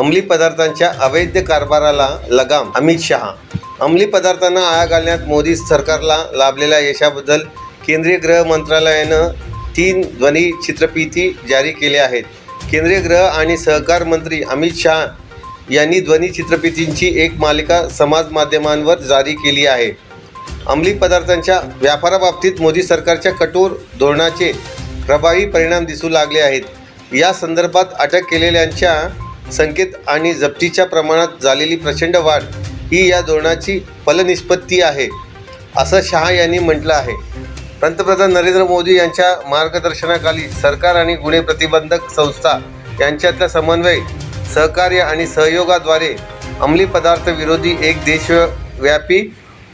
अंमली पदार्थांच्या अवैध कारभाराला लगाम. अमित शहा. अंमली पदार्थांना आळा घालण्यात मोदी सरकारला लाभलेल्या यशाबद्दल केंद्रीय गृह मंत्रालयानं तीन ध्वनी चित्रफिती जारी केल्या आहेत. केंद्रीय गृह आणि सहकार मंत्री अमित शहा यांनी ध्वनी चित्रफितींची एक मालिका समाज माध्यमांवर जारी केली आहे. अंमली पदार्थांच्या व्यापाराबाबतीत मोदी सरकारच्या कठोर धोरणाचे प्रभावी परिणाम दिसू लागले आहेत. या संदर्भात अटक केलेल्यांच्या संकेत आणि जप्तीच्या प्रमाणात झालेली प्रचंड वाढ ही या धोरणाची फलनिष्पत्ती आहे असं शहा यांनी म्हटलं आहे. पंतप्रधान नरेंद्र मोदी यांच्या मार्गदर्शनाखाली सरकार आणि गुन्हे प्रतिबंधक संस्था यांच्यातला समन्वय सहकार्य आणि सहयोगाद्वारे अंमली पदार्थ विरोधी एक देशव्यापी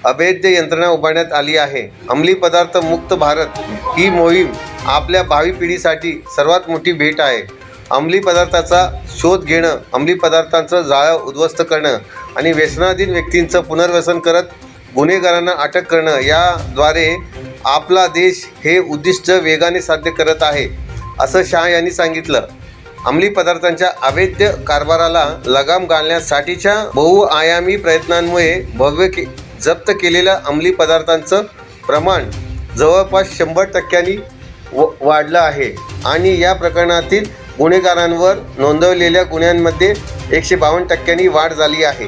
अभेद्य यंत्रणा उभारण्यात आली आहे. अंमली पदार्थ मुक्त भारत ही मोहीम आपल्या भावी पिढीसाठी सर्वात मोठी भेट आहे. अंमली पदार्थाचा शोध घेणं अंमली पदार्थांचं जाळं उद्ध्वस्त करणं आणि व्यसनाधीन व्यक्तींचं पुनर्वसन करत गुन्हेगारांना अटक करणं याद्वारे आपला देश हे उद्दिष्ट वेगाने साध्य करत आहे असं शाह यांनी सांगितलं. अंमली पदार्थांच्या अवैध कारभाराला लगाम घालण्यासाठीच्या बहुआयामी प्रयत्नांमुळे भव्य के जप्त केलेल्या अंमली पदार्थांचं प्रमाण जवळपास शंभर टक्क्यांनी व वाढलं आहे आणि या प्रकरणातील गुन्हेगारांवर नोंदवलेल्या गुन्ह्यांमध्ये एकशे बावन्न टक्क्यांनी वाढ झाली आहे.